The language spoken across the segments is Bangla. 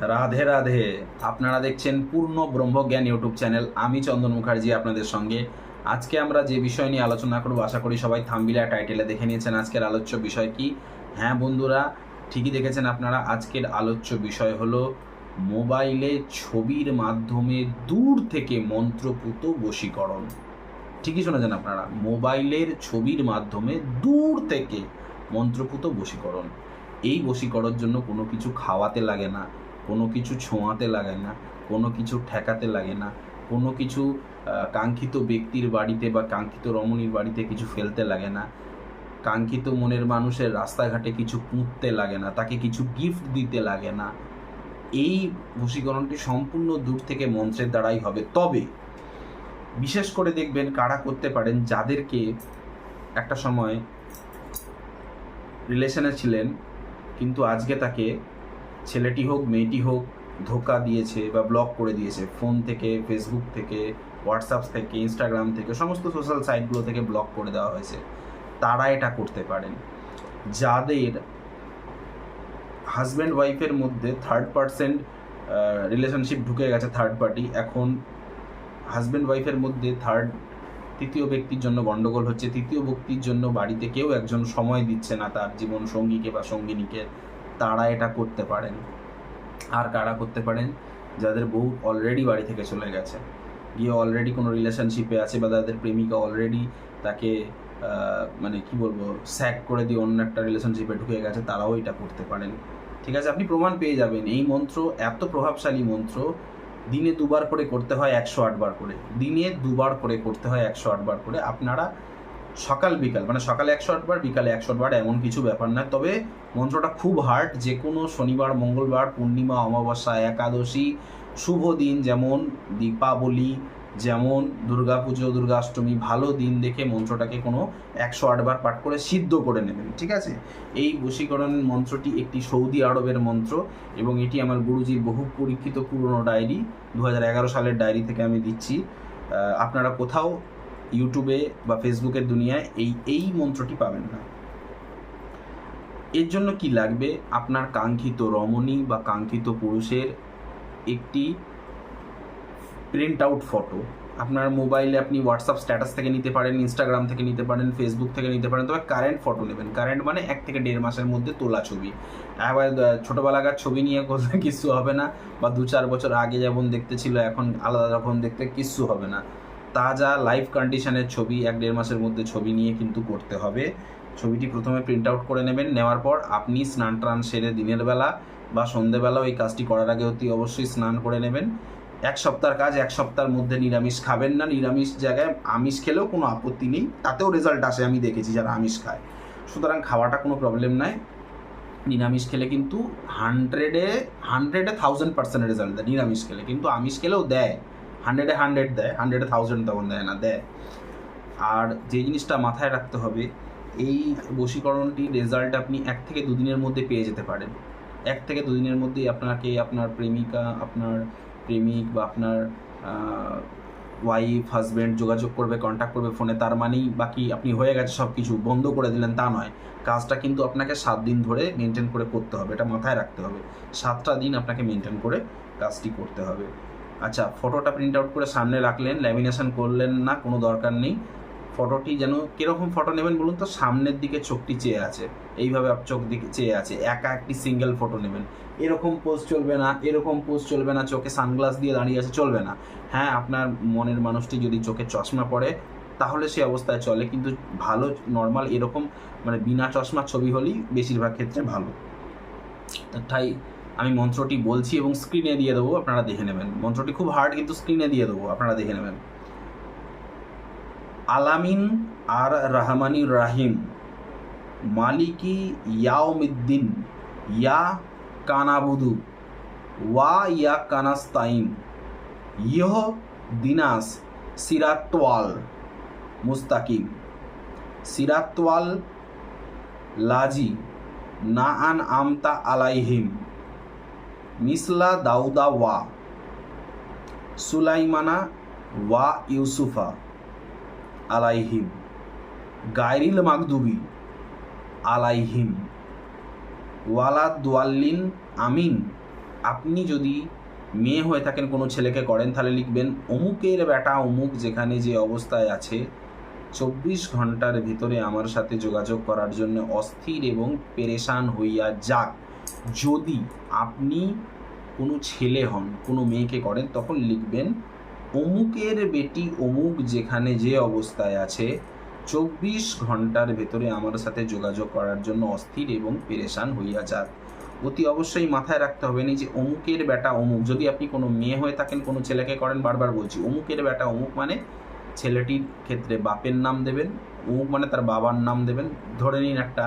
রাধে রাধে। আপনারা দেখছেন পূর্ণ ব্রহ্মজ্ঞান ইউটিউব চ্যানেল। আমি চন্দন মুখার্জি আপনাদের সঙ্গে। আজকে আমরা যে বিষয় নিয়ে আলোচনা করব, আশা করি সবাই থাম্বিলা টাইটেলে দেখে নিয়েছেন আজকের আলোচ্য বিষয় কি। হ্যাঁ বন্ধুরা, ঠিকই দেখেছেন আপনারা, আজকের আলোচ্য বিষয় হলো মোবাইলে ছবির মাধ্যমে দূর থেকে মন্ত্রপুত বশীকরণ। ঠিকই শুনেছেন আপনারা, মোবাইলের ছবির মাধ্যমে দূর থেকে মন্ত্রপুত বশীকরণ। এই বশীকরণ জন্য কোনো কিছু খাওয়াতে লাগে না কোনো কিছু ছোঁয়াতে লাগে না, কোনো কিছু ঠেকাতে লাগে না, কোনো কিছু কাঙ্ক্ষিত ব্যক্তির বাড়িতে বা কাঙ্ক্ষিত রমণীর বাড়িতে কিছু ফেলতে লাগে না, কাঙ্ক্ষিত মনের মানুষের রাস্তাঘাটে কিছু পুঁততে লাগে না, তাকে কিছু গিফট দিতে লাগে না। এই বশীকরণটি সম্পূর্ণ দূর থেকে মন্ত্রের দ্বারাই হবে। তবে বিশেষ করে দেখবেন কারা করতে পারেন, যাদেরকে একটা সময় রিলেশনে ছিলেন, কিন্তু আজকে তাকে ছেলেটি হোক, মেয়েটি হোক, ধোকা দিয়েছে বা ব্লক করে দিয়েছে ফোন থেকে ফেসবুক থেকে হোয়াটসঅ্যাপ থেকে ইনস্টাগ্রাম থেকে, সমস্ত সোশ্যাল সাইটগুলো থেকে ব্লক করে দেওয়া হয়েছে। তারা এটা করতে পারেন। যাদের হাজব্যান্ড ওয়াইফের মধ্যে থার্ড পার্সেন্ট রিলেশনশিপ ঢুকে গেছে থার্ড পার্টি এখন হাজব্যান্ড ওয়াইফের মধ্যে থার্ড তৃতীয় ব্যক্তির জন্য গন্ডগোল হচ্ছে, তৃতীয় ব্যক্তির জন্য বাড়িতে কেউ একজন সময় দিচ্ছে না তার জীবন সঙ্গীকে বা সঙ্গিনীকে। তারা এটা করতে পারেন। আর কারা করতে পারেন? যাদের বউ অলরেডি বাড়ি থেকে চলে গেছে। গিয়ে অলরেডি কোনো রিলেশনশিপে আছে বা তাদের প্রেমিকা অলরেডি তাকে মানে কি বলব স্যাক করে দিয়ে অন্য একটা রিলেশনশিপে ঢুকে গেছে, তারাও এটা করতে পারেন। ঠিক আছে? আপনি প্রমাণ পেয়ে যাবেন। এই মন্ত্র এত প্রভাবশালী মন্ত্র, দিনে দুবার করে করতে হয় একশো আটবার করে। দিনে দুবার করে করতে হয় একশো আটবার করে। আপনারা সকাল, বিকাল মানে সকালে একশো আটবার, বিকালে একশো আটবার এমন কিছু ব্যাপার না তবে মন্ত্রটা খুব হার্ড যে কোনো শনিবার, মঙ্গলবার, পূর্ণিমা, অমাবস্যা, একাদশী, শুভ দিন, যেমন দীপাবলি, যেমন দুর্গাপুজো, দুর্গাষ্টমী, ভালো দিন দেখে মন্ত্রটাকে কোনো একশো আটবার পাঠ করে সিদ্ধ করে নেবেন, ঠিক আছে? এই বশীকরণ মন্ত্রটি একটি সৌদি আরবের মন্ত্র এবং এটি আমার গুরুজির বহু পরীক্ষিত পুরনো ডায়েরি দু হাজার এগারো সালের ডায়েরি থেকে আমি দিচ্ছি। আপনারা কোথাও ইউটিউবে বা ফেসবুকের দুনিয়ায় এই এই মন্ত্রটি পাবেন না। এর জন্য কি লাগবে? আপনার কাঙ্ক্ষিত রমণী বা কাঙ্ক্ষিত পুরুষের একটি প্রিন্ট আউট ফটো আপনার মোবাইলে আপনি হোয়াটসঅ্যাপ স্ট্যাটাস থেকে নিতে পারেন ইনস্টাগ্রাম থেকে নিতে পারেন ফেসবুক থেকে নিতে পারেন, তবে কারেন্ট ফটো নেবেন। কারেন্ট মানে এক থেকে দেড় মাসের মধ্যে তোলা ছবি। আবার ছোটোবেলাকার ছবি নিয়ে কোথাও কিছু হবে না, বা দু চার বছর আগে যেমন দেখতে ছিল, এখন আলাদা রকম দেখতে কিচ্ছু হবে না। তাজা লাইভ কন্ডিশনের ছবি, এক দেড় মাসের মধ্যে ছবি নিয়ে কিন্তু করতে হবে। ছবিটি প্রথমে প্রিন্ট আউট করে নেবেন, নেওয়ার পর আপনি স্নান টান সেরে দিনের বেলা বা সন্ধেবেলা ওই কাজটি করার আগে অতি অবশ্যই স্নান করে নেবেন। এক সপ্তাহের কাজ, এক সপ্তাহের মধ্যে নিরামিষ খাবেন না। নিরামিষ জায়গায় আমিষ খেলেও কোনো আপত্তি নেই, তাতেও রেজাল্ট আসে, আমি দেখেছি যারা আমিষ খায়। সুতরাং খাওয়াটা কোনো প্রবলেম নাই। নিরামিষ খেলে কিন্তু হান্ড্রেডে হান্ড্রেডে থাউজেন্ড পার্সেন্ট রেজাল্ট দেয়। নিরামিষ খেলে কিন্তু আমিষ খেলেও দেয়। হান্ড্রেডে হান্ড্রেড দেয়, হান্ড্রেডে থাউজেন্ড তখন দেয় না, দেয়। আর যে জিনিসটা মাথায় রাখতে হবে, এই বশীকরণটির রেজাল্ট আপনি এক থেকে দুদিনের মধ্যে পেয়ে যেতে পারেন। এক থেকে দুদিনের মধ্যেই আপনাকে আপনার প্রেমিকা, আপনার প্রেমিক বা আপনার ওয়াইফ হাজব্যান্ড যোগাযোগ করবে কন্ট্যাক্ট করবে ফোনে তার মানেই বাকি আপনি হয়ে গেছে সব কিছু বন্ধ করে দিলেন তা নয়। কাজটা কিন্তু আপনাকে সাত দিন ধরে মেনটেন করে করতে হবে, এটা মাথায় রাখতে হবে। সাতটা দিন আপনাকে মেনটেন করে কাজটি করতে হবে। আচ্ছা ফটোটা প্রিন্ট আউট করে সামনে রাখলেন ল্যামিনেশন করলেন না, কোনো দরকার নেই। ফটোটি যেন কীরকম ফটো নেবেন বলুন তো? সামনের দিকে চোখটি চেয়ে আছে। এইভাবে চোখ দিকে চেয়ে আছে। একা একটি সিঙ্গেল ফটো নেবেন। এরকম পোজ চলবে না, এরকম পোজ চলবে না, চোখে সানগ্লাস দিয়ে দাঁড়িয়ে আছে, চলবে না। হ্যাঁ আপনার মনের মানুষটি যদি চোখে চশমা পড়ে, তাহলে সে অবস্থায় চলে। কিন্তু ভালো নর্মাল এরকম মানে বিনা চশমার ছবি হলেই বেশিরভাগ ক্ষেত্রে ভালো। তাই আমি মন্ত্রটি বলছি এবং স্ক্রিনে দিয়ে দেবো, আপনারা দেখে নেবেন। মন্ত্রটি খুব হার্ড কিন্তু স্ক্রিনে দিয়ে দেবো, আপনারা দেখে নেবেন। আলামিন আর রহমানি রাহিম, মালিকি ইয়াউমিদ্দিন, ইয়া কানাবুদু, ওয়া ইয়া কানাস্তাইন, ইহ দিনাস, সিরাতওয়াল, মুস্তাকিম। সিরাতওয়াল লাজি না আন আমতা আলাইহিম। মিসলা দাউদা ওয়া, সুলাইমানা ওয়া ইউসুফা আলাইহিম গাইরিল মাকদুবি আলাইহিম। ওয়ালা দোয়াল্লিন আমিন, আপনি যদি মেয়ে হয়ে থাকেন, কোনো ছেলেকে করেন, তাহলে লিখবেন, অমুকের বেটা অমুক যেখানে যে অবস্থায় আছে, চব্বিশ ঘণ্টার ভিতরে আমার সাথে যোগাযোগ করার জন্য অস্থির এবং পেরেশান হইয়া যাক। যদি আপনি কোনো ছেলে হন, কোনো মেয়েকে করেন, তখন লিখবেন, অমুকের বেটি অমুক যেখানে যে অবস্থায় আছে, চব্বিশ ঘণ্টার ভেতরে আমার সাথে যোগাযোগ করার জন্য অস্থির এবং পেরেশান হইয়া যাক। অতি অবশ্যই মাথায় রাখতে হবে না যে অমুকের বেটা অমুক। যদি আপনি কোনো মেয়ে হয়ে থাকেন, কোনো ছেলেকে করেন, বারবার বলছি, অমুকের বেটা অমুক মানে ছেলেটির ক্ষেত্রে বাপের নাম দেবেন, অমুক মানে তার বাবার নাম দেবেন। ধরে নিন একটা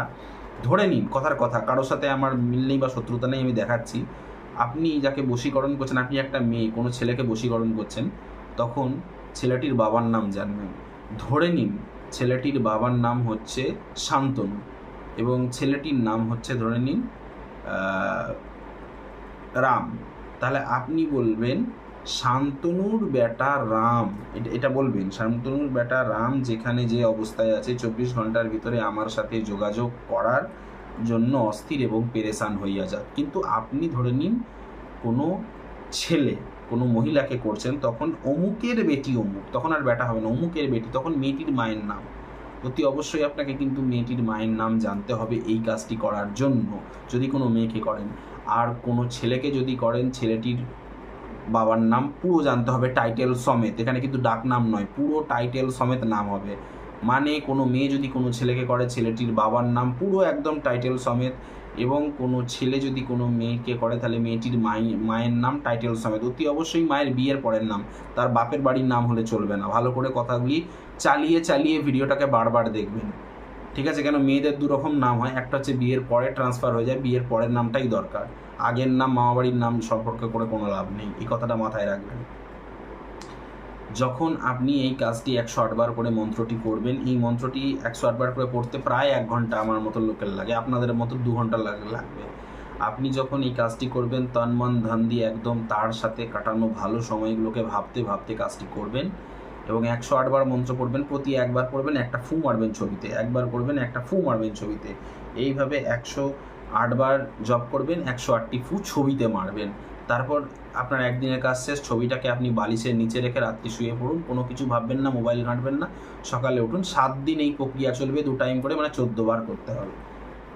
ধরে নিন, কথার কথা, কারোর সাথে আমার মিল নেই বা শত্রুতা নেই, আমি দেখাচ্ছি। আপনি যাকে বশীকরণ করছেন, আপনি একটা মেয়ে, কোনো ছেলেকে বশীকরণ করছেন, তখন ছেলেটির বাবার নাম জানবেন। ধরে নিন, ছেলেটির বাবার নাম হচ্ছে শান্তনু এবং ছেলেটির নাম হচ্ছে, ধরে নিন রাম। তাহলে আপনি বলবেন শান্তনুর বেটা রাম, এটা বলবেন, শান্তনুর বেটা রাম যেখানে যে অবস্থায় আছে, চব্বিশ ঘণ্টার ভিতরে আমার সাথে যোগাযোগ করার জন্য অস্থির এবং পেরেশান হইয়া যাক। কিন্তু আপনি ধরে নিন, কোনো ছেলে, কোনো মহিলাকে করছেন, তখন অমুকের বেটি অমুক, তখন আর বেটা হবে না, অমুকের বেটি, তখন মেয়েটির মায়ের নাম। অতি অবশ্যই আপনাকে কিন্তু মেয়েটির মায়ের নাম জানতে হবে এই কাজটি করার জন্য, যদি কোনো মেয়েকে করেন। আর কোনো ছেলেকে যদি করেন, ছেলেটির বাবার নাম পুরো জানতে হবে টাইটেল সমেত। এখানে কিন্তু ডাক নাম নয়, পুরো টাইটেল সমেত নাম হবে। মানে কোনো মেয়ে যদি কোনো ছেলেকে করে, ছেলেটির বাবার নাম পুরো একদম টাইটেল সমেত এবং কোনো ছেলে যদি কোনো মেয়েকে করে, তাহলে মেয়েটির মাই, মায়ের নাম টাইটেল সমেত। অতি অবশ্যই মায়ের বিয়ের পরের নাম, তার বাপের বাড়ির নাম হলে চলবে না। ভালো করে কথাগুলি চালিয়ে চালিয়ে ভিডিওটাকে বারবার দেখবেন। ঠিক আছে? কেন? মেয়েদের দু রকম নাম হয়। একটা হচ্ছে বিয়ের পরে ট্রান্সফার হয়ে যায়। বিয়ের পরের নামটাই দরকার। আগের নাম, মামাবাড়ির নাম সম্পর্কে করে কোনো লাভ নেই। এই কথাটা মাথায় রাখবেন। যখন আপনি এই কাজটি একশো আটবার করে মন্ত্রটি করবেন, এই মন্ত্রটি একশো আটবার করে পড়তে প্রায় এক ঘণ্টা আমার মতো লোকের লাগে। আপনাদের মতো দু ঘণ্টা লাগ- লাগবে। আপনি যখন এই কাজটি করবেন তন মন ধন দিয়ে একদম তার সাথে কাটানো ভালো সময়গুলোকে ভাবতে ভাবতে কাজটি করবেন। এবং একশো আটবার মন্ত্র পড়বেন, প্রতি একবার পড়বেন একটা ফু মারবেন ছবিতে, একবার করবেন একটা ফু মারবেন ছবিতে। এইভাবে একশো আটবার জব করবেন, একশো আটটি ফু ছবিতে মারবেন। তারপর আপনার একদিনের কাজ শেষ, ছবিটাকে আপনি বালিশের নিচে রেখে রাত্রি শুয়ে পড়ুন, কোনো কিছু ভাববেন না, মোবাইল ঘাঁটবেন না। সকালে উঠুন, সাত দিন এই প্রক্রিয়া চলবে, দু টাইম করে মানে চোদ্দ বার করতে হবে।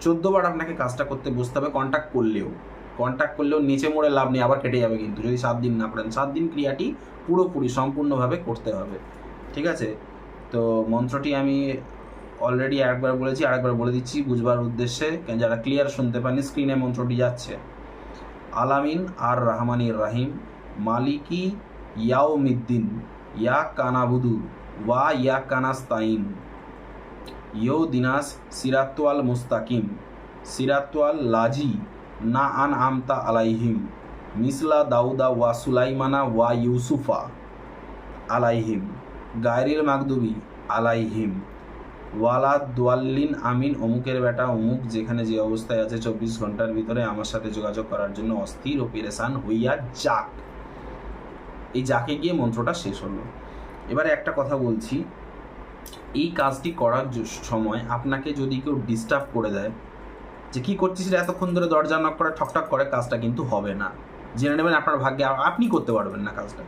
চোদ্দ বার আপনাকে কাজটা করতে বসতে হবে কন্ট্যাক্ট করলেও। কন্ট্যাক্ট করলেও নিচে মোড়ে লাভ নেই, আবার কেটে যাবে কিন্তু, যদি সাত দিন না করেন। সাত দিন ক্রিয়াটি পুরোপুরি সম্পূর্ণভাবে করতে হবে। ঠিক আছে? তো মন্ত্রটি আমি অলরেডি একবার বলেছি, আরেকবার বলে দিচ্ছি, বুঝবার উদ্দেশ্যে। কেন যারা ক্লিয়ার শুনতে পাননি স্ক্রিনে মন্ত্রটি যাচ্ছে। আলামিন আর রহমানির রাহিম, মালিকি ইয়াউমিদ্দিন, ইয়া কানাবুদু ওয়া ইয়া কানাস্তাইন ইয়ো দিনাস সিরাতওয়াল মুস্তাকিম সিরাতওয়াল লাজি, না আন আমতা আলাইহিম। মিসলা দাউদা ওয়া সুলাইমানা ওয়া ইউসুফা আলাইহিম। গায়রিল মাকদুবি আলাইহিম। ওয়ালা দোয়াল্লিন আমিন, অমুকের বেটা অমুক, যেখানে যে অবস্থায় আছে চব্বিশ ঘণ্টার ভিতরে আমার সাথে যোগাযোগ করার জন্য অস্থির ও পেরেশান হইয়া যাক। এই যাকে গিয়ে মন্ত্রটা শেষ হলো। এবারে একটা কথা বলছি। এই কাজটি করার সময় আপনাকে যদি কেউ ডিস্টার্ব করে দেয়, যে কী করছিস এতক্ষণ ধরে দরজা নক করে ঠকঠক করে, কাজটা কিন্তু হবে না। জেনে নেবেন আপনার ভাগ্যে আপনি করতে পারবেন না কাজটা।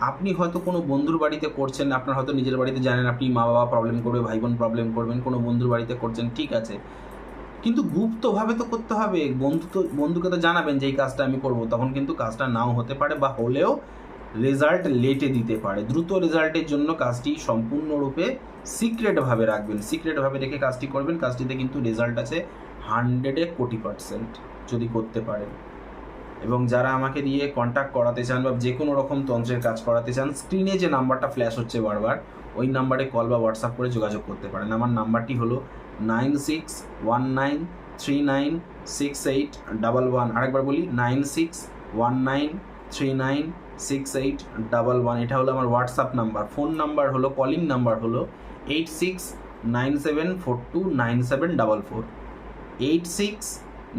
আপনি হয়তো কোনো বন্ধুর বাড়িতে করছেন, আপনার হয়তো নিজের বাড়িতে জানেন আপনি মা বাবা প্রবলেম করবে ভাই বোন প্রবলেম করবেন, কোনো বন্ধুর বাড়িতে করছেন, ঠিক আছে। কিন্তু গুপ্তভাবে তো করতে হবে। বন্ধু তো, বন্ধুকে তো জানাবেন যে এই কাজটা আমি করব, তখন কিন্তু কাজটা নাও হতে পারে বা হলেও রেজাল্ট লেটে দিতে পারে। দ্রুত রেজাল্টের জন্য কাজটি সম্পূর্ণরূপে সিক্রেটভাবে রাখবেন। সিক্রেটভাবে রেখে কাজটি করবেন। কাজটিতে কিন্তু রেজাল্ট আছে হান্ড্রেডে কোটি পার্সেন্ট যদি করতে পারেন। এবং যারা আমাকে দিয়ে কন্ট্যাক্ট করাতে চান বা যে কোনো রকম তন্ত্রের কাজ করাতে চান স্ক্রিনে যে নাম্বারটা ফ্ল্যাশ হচ্ছে বারবার, ওই নাম্বারে কল বা হোয়াটসঅ্যাপ করে যোগাযোগ করতে পারেন। আমার নাম্বারটি হলো nine six one nine three nine six eight double one আরেকবার বলি nine six one nine three nine six eight double one এটা হলো আমার হোয়াটসঅ্যাপ নাম্বার ফোন নাম্বার হলো কলিং নাম্বার হলো eight six nine seven four two nine seven double four eight six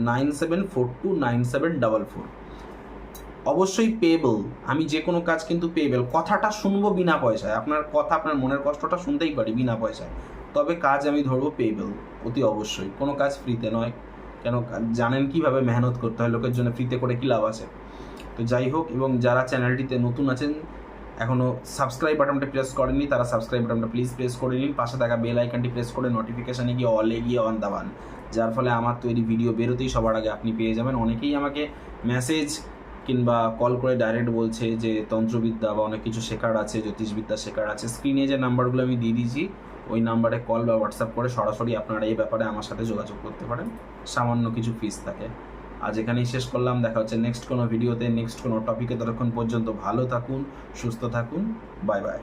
nine seven four two nine seven double four. অবশ্যই পেয়েবল আমি যে কোনো কাজ কিন্তু পেয়েবল কথাটা শুনব বিনা পয়সায়। আপনার কথা, আপনার মনের কষ্টটা শুনতেই পারি বিনা পয়সায়। তবে কাজ আমি ধরবো পেয়েবল অতি অবশ্যই। কোনো কাজ ফ্রিতে নয়। কেন জানেন কীভাবে মেহনত করতে হয়? লোকের জন্য ফ্রিতে করে কী লাভ আছে? তো যাই হোক, এবং যারা চ্যানেলটিতে নতুন আছেন এখনও সাবস্ক্রাইব বাটনটা প্রেস করেননি, তারা সাবস্ক্রাইব বাটনটা প্লিজ প্রেস করে নিন। পাশে থাকা বেল আইকনটি প্রেস করে নোটিফিকেশানে গিয়ে অলে গিয়ে অন দাবান যার ফলে আমার তৈরি ভিডিও বেরোতেই সবার আগে আপনি পেয়ে যাবেন। অনেকেই আমাকে মেসেজ কিংবা কল করে ডাইরেক্ট বলছে যে, তন্ত্রবিদ্যা বা অনেক কিছু শেখার আছে, জ্যোতিষবিদ্যা শেখার আছে। স্ক্রিনে যে নাম্বারগুলো আমি দিয়ে দিয়েছি, ওই নাম্বারে কল বা হোয়াটসঅ্যাপ করে সরাসরি আপনারা এই ব্যাপারে আমার সাথে যোগাযোগ করতে পারেন। সামান্য কিছু ফিস থাকে। আজ এখানেই শেষ করলাম। দেখা হচ্ছে নেক্সট কোনো ভিডিওতে নেক্সট কোনো টপিকে ততক্ষণ পর্যন্ত ভালো থাকুন, সুস্থ থাকুন। Bye bye